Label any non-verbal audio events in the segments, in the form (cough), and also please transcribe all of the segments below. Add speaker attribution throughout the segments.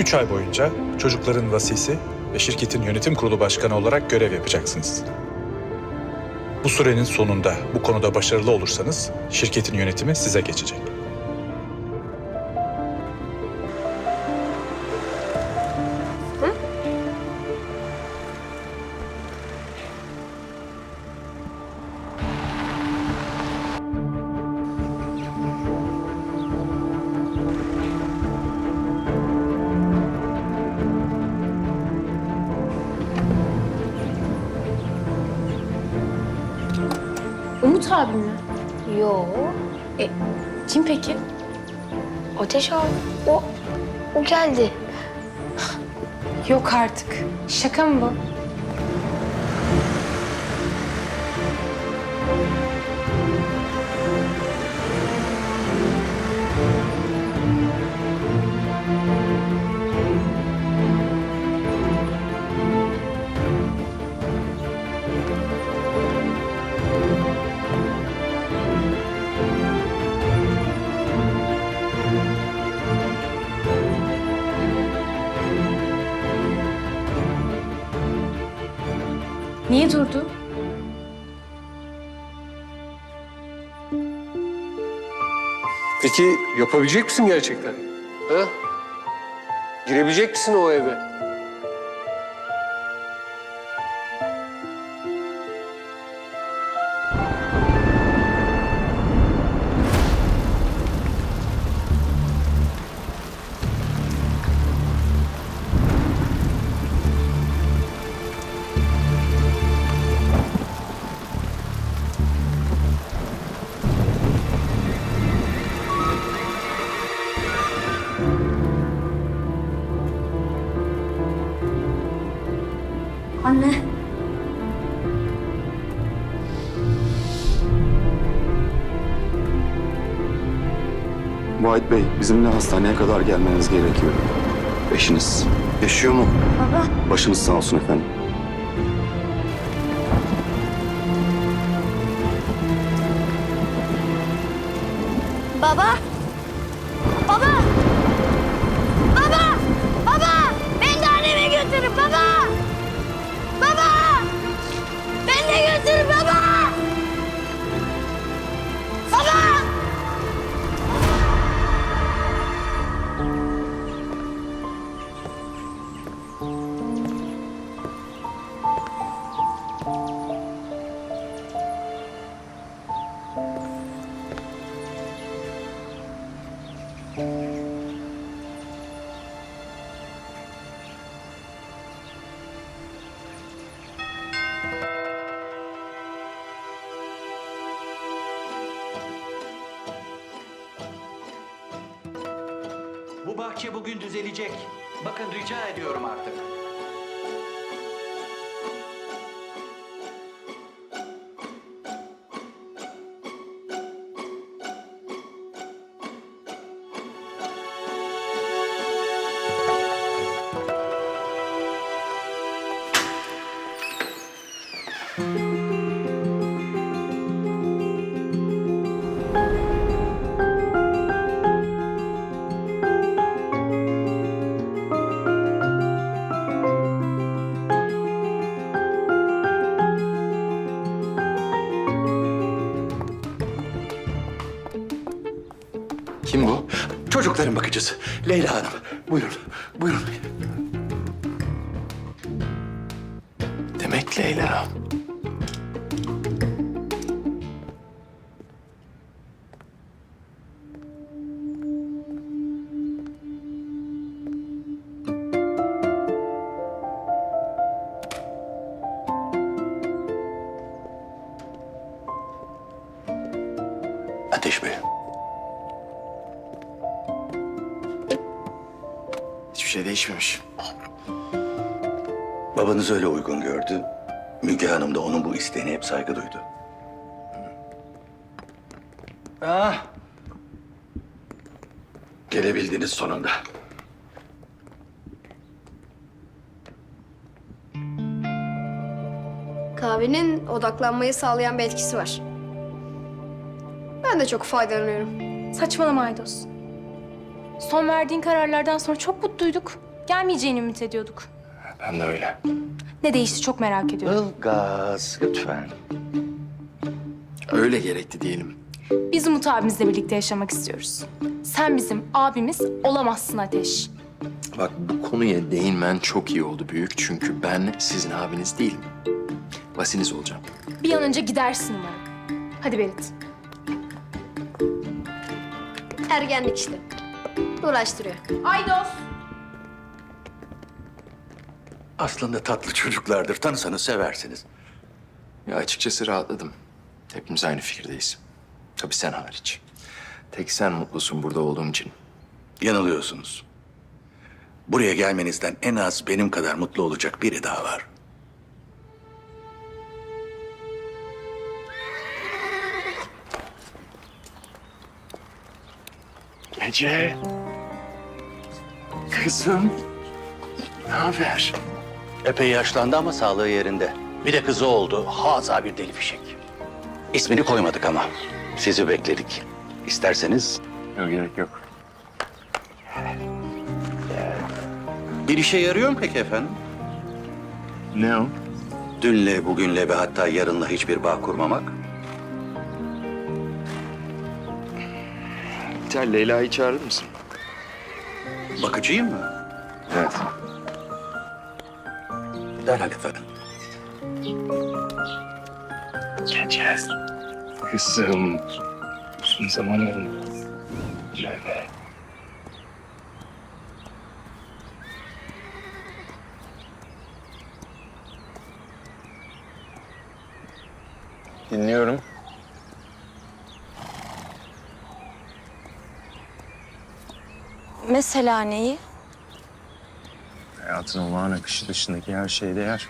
Speaker 1: Üç ay boyunca çocukların vasisi ve şirketin yönetim kurulu başkanı olarak görev yapacaksınız. Bu sürenin sonunda bu konuda başarılı olursanız şirketin yönetimi size geçecek.
Speaker 2: Umut abi mi?
Speaker 3: Yo.
Speaker 2: E, kim peki?
Speaker 3: Ateş abi. O, o geldi.
Speaker 2: Yok artık. Şaka mı bu? Durdu?
Speaker 4: Peki yapabilecek misin gerçekten? Ha? Girebilecek misin o eve?
Speaker 5: Vahit Bey, bizimle hastaneye kadar gelmeniz gerekiyor. Eşiniz yaşıyor mu?
Speaker 3: Baba.
Speaker 5: Başınız sağ olsun efendim.
Speaker 3: Baba.
Speaker 6: Bu bahçe bugün düzelecek. Bakın rica ediyorum artık. Bakıcısı Leyla Hanım. Buyurun, buyurun.
Speaker 5: Demek Leyla.
Speaker 6: Ateş Bey.
Speaker 5: Şey değişmemiş.
Speaker 6: Babanız öyle uygun gördü. Müge Hanım da onun bu isteğine hep saygı duydu. Ah. Gelebildiniz sonunda.
Speaker 7: Kahvenin odaklanmayı sağlayan bir etkisi var. Ben de çok faydalanıyorum.
Speaker 2: Saçmalama Aydos. Son verdiğin kararlardan sonra çok mutluyduk. Gelmeyeceğini ümit ediyorduk.
Speaker 8: Ben de öyle.
Speaker 2: Ne değişti çok merak ediyorum.
Speaker 8: Ilgaz lütfen. Öyle gerekti diyelim.
Speaker 2: Biz Umut abimizle birlikte yaşamak istiyoruz. Sen bizim abimiz olamazsın Ateş.
Speaker 8: Bak bu konuya değinmen çok iyi oldu büyük. Çünkü ben sizin abiniz değilim. Vasiniz olacağım.
Speaker 2: Bir an önce gidersin umarım. Hadi Berit.
Speaker 7: Ergenlik işte. Uğraştırıyor.
Speaker 2: Aydos.
Speaker 9: Aslında tatlı çocuklardır. Tanısanız seversiniz.
Speaker 8: Ya açıkçası rahatladım. Hepimiz aynı fikirdeyiz. Tabii sen hariç. Tek sen mutlusun burada olduğum için.
Speaker 9: Yanılıyorsunuz. Buraya gelmenizden en az benim kadar mutlu olacak biri daha var.
Speaker 8: Ece. Kızım. Ne haber?
Speaker 9: Epey yaşlandı ama sağlığı yerinde. Bir de kızı oldu. Haza bir deli fişek. İsmini koymadık ama. Sizi bekledik. İsterseniz
Speaker 8: Yok gerek yok.
Speaker 9: bir işe yarıyor mu peki efendim?
Speaker 8: Ne o?
Speaker 9: Dünle, bugünle ve hatta yarınla hiçbir bağ kurmamak.
Speaker 8: Sen Leyla'yı çağırır mısın?
Speaker 9: Bakıcıyım mı?
Speaker 8: Evet.
Speaker 9: Derhal efendim.
Speaker 8: Ece. Kızım. Uzun zaman oldu. Leve. Dinliyorum.
Speaker 3: Mesela neyi?
Speaker 10: Hayatın olağan akışı dışındaki her şeye değer.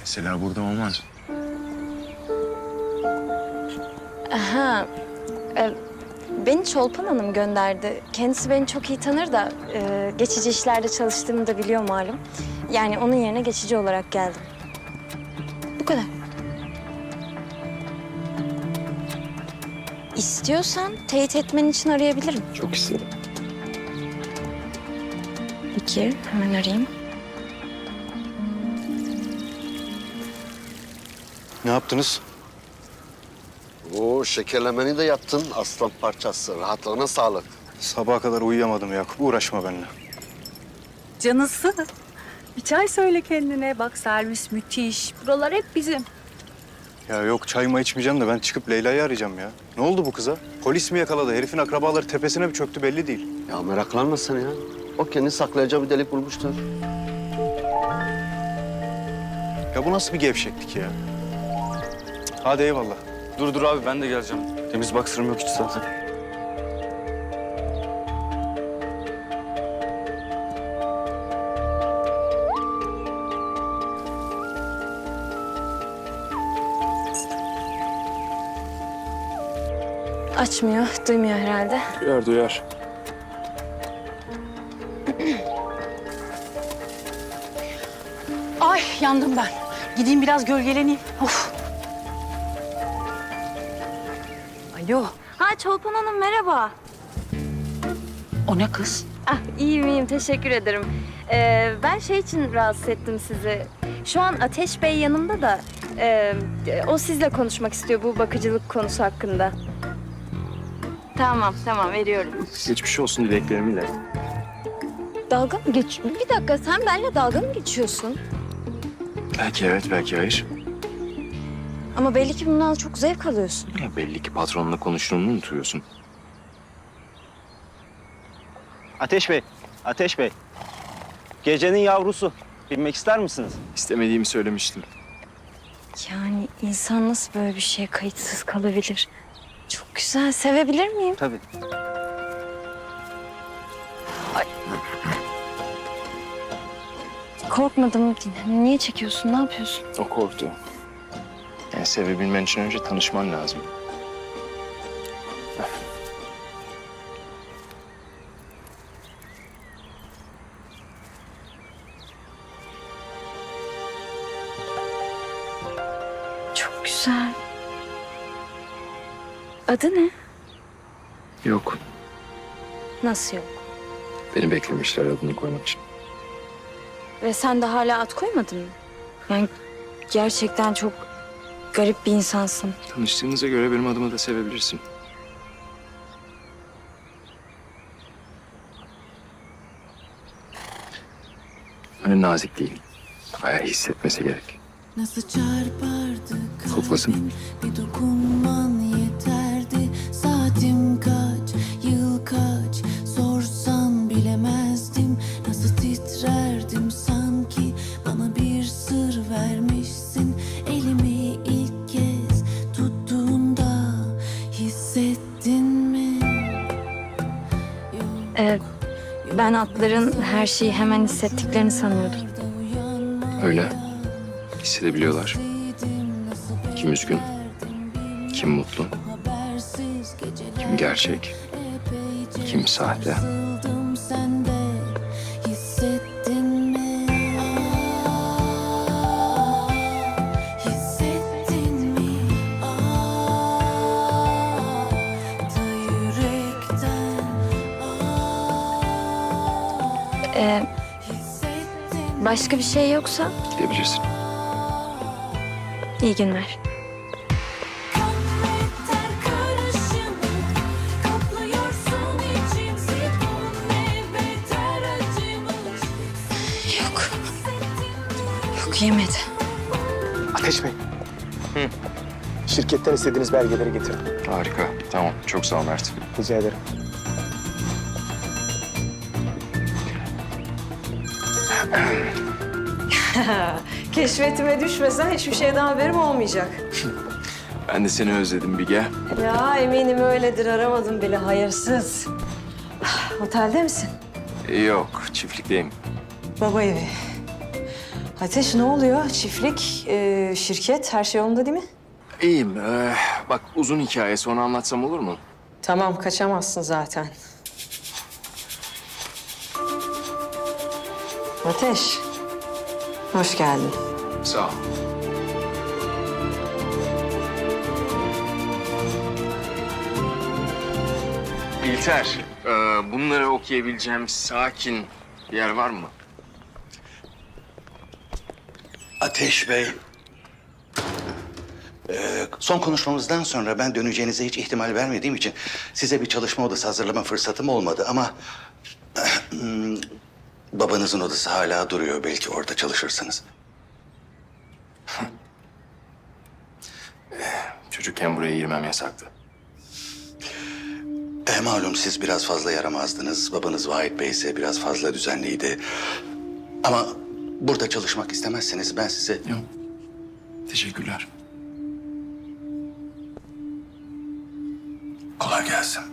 Speaker 10: Mesela burada olmaz.
Speaker 3: Aha. e, beni Çolpan Hanım gönderdi. Kendisi beni çok iyi tanır da e, geçici işlerde çalıştığımı da biliyor malum. Yani onun yerine geçici olarak geldim. Bu kadar. İstiyorsan teyit etmen için arayabilirim.
Speaker 8: Çok isterim.
Speaker 3: Peki, hemen arayayım.
Speaker 10: Ne yaptınız?
Speaker 11: Oo şekerlemeni de yaptın aslan parçası. Rahatlığına sağlık.
Speaker 10: Sabaha kadar uyuyamadım Yakup. Uğraşma benimle.
Speaker 12: Canısı. Bir çay söyle kendine. Bak servis müthiş. Buralar hep bizim.
Speaker 10: Ya yok çayımı içmeyeceğim de ben çıkıp Leyla'yı arayacağım ya. Ne oldu bu kıza? Polis mi yakaladı? Herifin akrabaları tepesine mi çöktü belli değil.
Speaker 11: Ya meraklanma sen ya. O kendi saklayacağı bir delik bulmuştur.
Speaker 10: Ya bu nasıl bir gevşeklik ya? Hadi eyvallah. Dur dur abi ben de geleceğim. Temiz baksırım yok hiç zaten.
Speaker 3: Açmıyor, duymuyor herhalde.
Speaker 10: Duyar duyar.
Speaker 12: Yandım ben. Gideyim biraz gölgeleneyim. Of. Alo.
Speaker 3: Ha Çolpan Hanım merhaba.
Speaker 12: O ne kız?
Speaker 3: Ah iyiyim iyiyim teşekkür ederim. Ee, ben şey için rahatsız ettim sizi. Şu an Ateş Bey yanımda da e, o sizle konuşmak istiyor bu bakıcılık konusu hakkında. Tamam tamam veriyorum.
Speaker 10: Geçmiş olsun dileklerimi ilet.
Speaker 3: Dalga mı geç? Bir dakika sen benimle dalga mı geçiyorsun?
Speaker 8: Belki evet, belki hayır.
Speaker 3: Ama belli ki bundan çok zevk alıyorsun.
Speaker 8: Ya belli ki patronla konuştuğunu unutuyorsun.
Speaker 13: Ateş Bey, Ateş Bey. Gecenin yavrusu. Bilmek ister misiniz?
Speaker 8: İstemediğimi söylemiştim.
Speaker 3: Yani insan nasıl böyle bir şeye kayıtsız kalabilir? Çok güzel. Sevebilir miyim?
Speaker 13: Tabii.
Speaker 3: Korkmadım. Niye çekiyorsun? Ne yapıyorsun?
Speaker 8: O korktu. Yani sevebilmen için önce tanışman lazım.
Speaker 3: Çok güzel. Adı ne?
Speaker 8: Yok.
Speaker 3: Nasıl yok?
Speaker 8: Beni beklemişler adını koymak için.
Speaker 3: Ve sen de hala at koymadın mı? Yani gerçekten çok garip bir insansın.
Speaker 8: Tanıştığımıza göre benim adımı da sevebilirsin. Öyle nazik değil. Bayağı hissetmesi gerek.
Speaker 14: Nasıl çarpardı
Speaker 8: Koklasın.
Speaker 14: Bir dokunman yeterdi
Speaker 3: ben atların her şeyi hemen hissettiklerini sanıyordum.
Speaker 8: Öyle. Hissedebiliyorlar. Kim üzgün, kim mutlu, kim gerçek, kim sahte.
Speaker 3: Başka bir şey yoksa
Speaker 8: Gidebilirsin.
Speaker 3: iyi günler. Yok. Yok yemedi.
Speaker 4: Ateş Bey. Şirketten istediğiniz belgeleri getirdim.
Speaker 8: Harika. Tamam. Çok sağ ol Mert.
Speaker 4: Rica ederim. (laughs)
Speaker 12: Keşfetime düşmesen hiçbir şeyden haberim olmayacak.
Speaker 8: Ben de seni özledim Bige.
Speaker 12: Ya eminim öyledir aramadım bile hayırsız. Otelde misin?
Speaker 8: Yok, çiftlikteyim.
Speaker 12: Baba evi. Ateş ne oluyor? Çiftlik, e, şirket her şey yolunda değil mi?
Speaker 8: İyiyim. Ee, bak uzun hikaye sonra anlatsam olur mu?
Speaker 12: Tamam kaçamazsın zaten. Ateş. Hoş geldin.
Speaker 8: Sağ ol. İlter, e, bunları okuyabileceğim sakin bir yer var mı?
Speaker 9: Ateş Bey. Ee, son konuşmamızdan sonra ben döneceğinize hiç ihtimal vermediğim için size bir çalışma odası hazırlama fırsatım olmadı ama babanızın odası hala duruyor. Belki orada çalışırsınız. (laughs)
Speaker 8: Çocukken buraya girmem yasaktı.
Speaker 9: E, malum siz biraz fazla yaramazdınız. Babanız Vahit Bey ise biraz fazla düzenliydi. Ama burada çalışmak istemezseniz ben size...
Speaker 8: Yok. Teşekkürler.
Speaker 9: Kolay gelsin.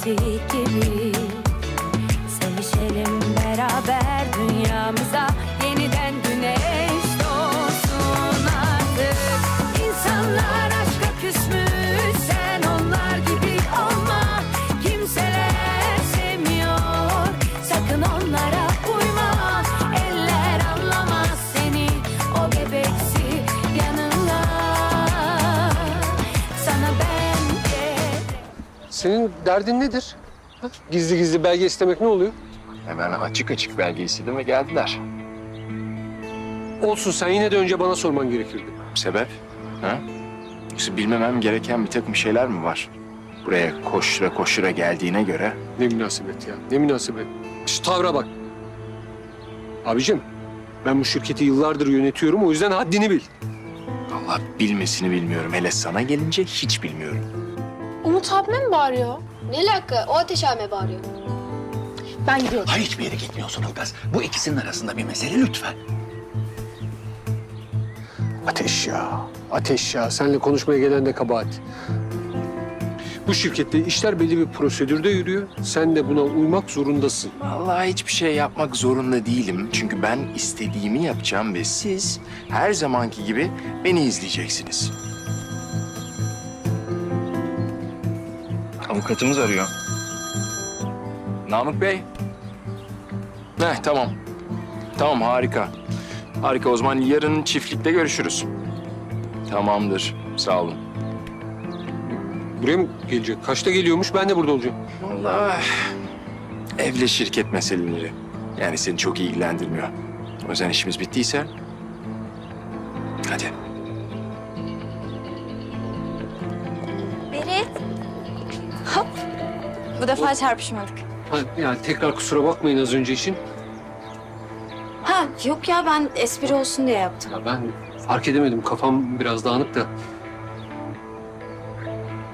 Speaker 14: lastik gibi Sevişelim beraber.
Speaker 4: Senin derdin nedir? Ha? Gizli gizli belge istemek ne oluyor?
Speaker 8: Hemen açık açık belge istedim ve geldiler.
Speaker 4: Olsun sen yine de önce bana sorman gerekirdi.
Speaker 8: Sebep? Ha? Yoksa bilmemem gereken bir takım şeyler mi var? Buraya koştura koştura geldiğine göre
Speaker 4: Ne münasebet ya, ne münasebet. Şu tavra bak. Abicim, ben bu şirketi yıllardır yönetiyorum, o yüzden haddini bil.
Speaker 8: Allah bilmesini bilmiyorum. Hele sana gelince hiç bilmiyorum.
Speaker 2: Umut abime mi bağırıyor?
Speaker 7: Ne alaka? O ateş abime bağırıyor.
Speaker 2: Ben gidiyorum.
Speaker 9: Hayır hiçbir yere gitmiyorsun Ilgaz. Bu ikisinin arasında bir mesele lütfen.
Speaker 4: Ateş ya, ateş ya. Seninle konuşmaya gelen de kabahat. Bu şirkette işler belli bir prosedürde yürüyor. Sen de buna uymak zorundasın.
Speaker 8: Vallahi hiçbir şey yapmak zorunda değilim. Çünkü ben istediğimi yapacağım ve siz her zamanki gibi beni izleyeceksiniz. Avukatımız arıyor. Namık Bey. Heh, tamam. Tamam harika. Harika o zaman yarın çiftlikte görüşürüz. Tamamdır. Sağ olun.
Speaker 4: Buraya mı gelecek? Kaçta geliyormuş? Ben de burada olacağım.
Speaker 8: Vallahi evle şirket meseleleri. Yani seni çok ilgilendirmiyor. O yüzden işimiz bittiyse hadi.
Speaker 3: Bu defa çarpışmadık.
Speaker 4: Ha, yani tekrar kusura bakmayın az önce için.
Speaker 3: Ha yok ya ben espri olsun diye yaptım.
Speaker 4: Ya ben fark edemedim. Kafam biraz dağınık da.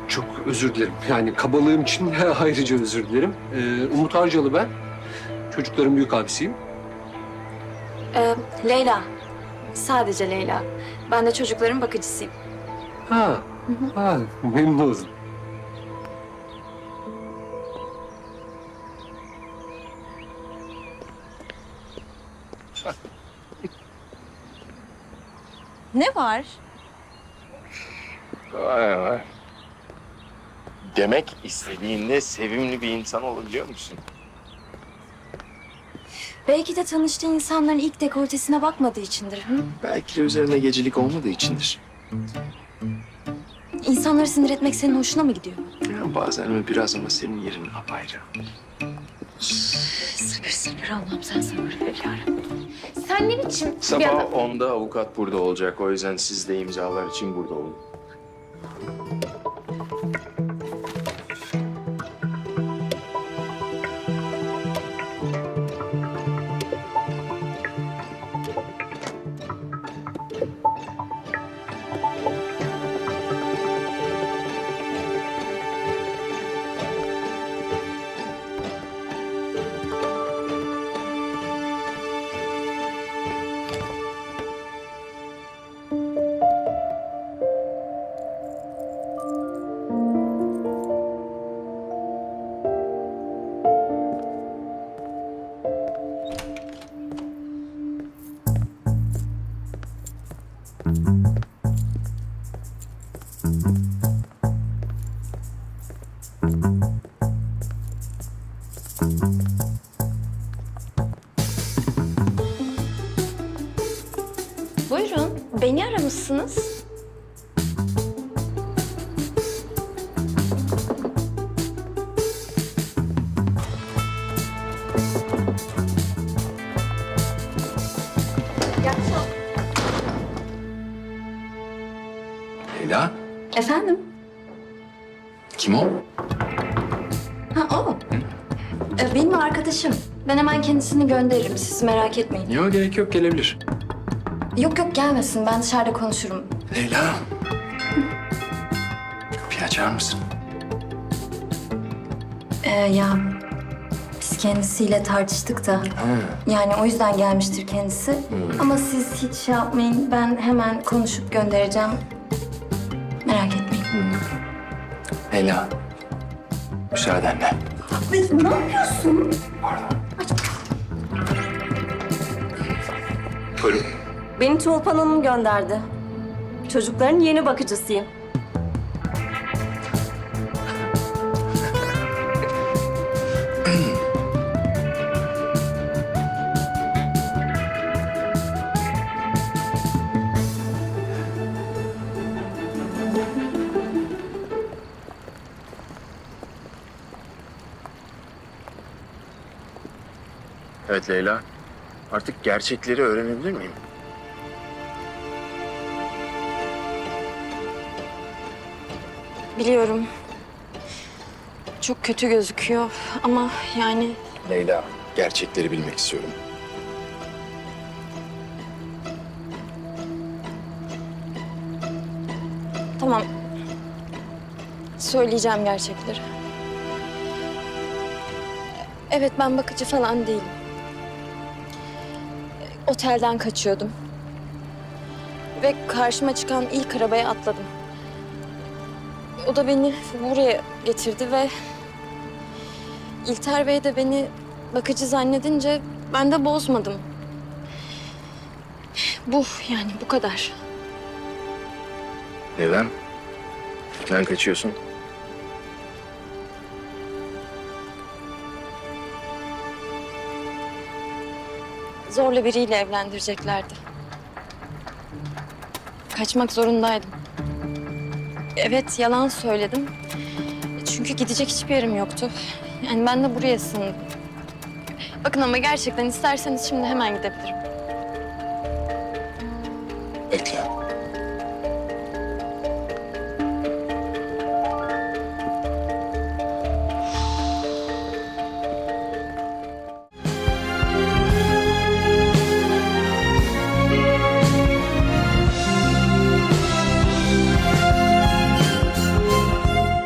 Speaker 4: Çok özür dilerim. Yani kabalığım için (laughs) ayrıca özür dilerim. Ee, Umut Harcalı ben. Çocukların büyük abisiyim.
Speaker 3: Ee, Leyla. Sadece Leyla. Ben de çocukların bakıcısıyım.
Speaker 4: Ha, ha memnun oldum.
Speaker 3: Ne var?
Speaker 8: Vay vay. Demek istediğinde sevimli bir insan olabiliyor musun?
Speaker 3: Belki de tanıştığı insanların ilk dekoltesine bakmadığı içindir. Hı?
Speaker 8: Belki de üzerine gecelik olmadığı içindir.
Speaker 3: İnsanları sinir etmek senin hoşuna mı gidiyor?
Speaker 8: Ya bazen mi biraz ama senin yerin apayrı.
Speaker 3: Sabır sabır Allah'ım sen sabır ver yarabbim.
Speaker 2: Sen ne biçim bir
Speaker 8: Sabah
Speaker 2: adam?
Speaker 8: 10'da avukat burada olacak. O yüzden siz de imzalar için burada olun. Leyla,
Speaker 3: Efendim?
Speaker 8: kim o?
Speaker 3: Ha o. Ee, benim arkadaşım. Ben hemen kendisini gönderirim. Siz merak etmeyin.
Speaker 8: Yok gerek yok gelebilir.
Speaker 3: Yok yok gelmesin. Ben dışarıda konuşurum.
Speaker 8: Leyla. Kapıyı açar mısın?
Speaker 3: Ee, ya kendisiyle tartıştık da.
Speaker 8: Ha.
Speaker 3: Yani o yüzden gelmiştir kendisi. Ama siz hiç şey yapmayın. Ben hemen konuşup göndereceğim. Merak etmeyin.
Speaker 8: Leyla. Müsaadenle.
Speaker 3: ne yapıyorsun?
Speaker 8: Buyurun.
Speaker 3: Beni Tuğpan Hanım gönderdi. Çocukların yeni bakıcısıyım.
Speaker 8: Leyla. Artık gerçekleri öğrenebilir miyim?
Speaker 3: Biliyorum. Çok kötü gözüküyor ama yani
Speaker 8: Leyla, gerçekleri bilmek istiyorum.
Speaker 3: tamam. Söyleyeceğim gerçekleri. Evet ben bakıcı falan değilim. Otelden kaçıyordum. Ve karşıma çıkan ilk arabaya atladım. O da beni buraya getirdi ve İlter Bey de beni bakıcı zannedince ben de bozmadım. Bu yani bu kadar.
Speaker 8: Neden? Neden kaçıyorsun?
Speaker 3: Zorla biriyle evlendireceklerdi. Kaçmak zorundaydım. Evet yalan söyledim. Çünkü gidecek hiçbir yerim yoktu. Yani ben de buraya sığındım. Bakın ama gerçekten isterseniz şimdi hemen gidebilirim.
Speaker 8: Bekle.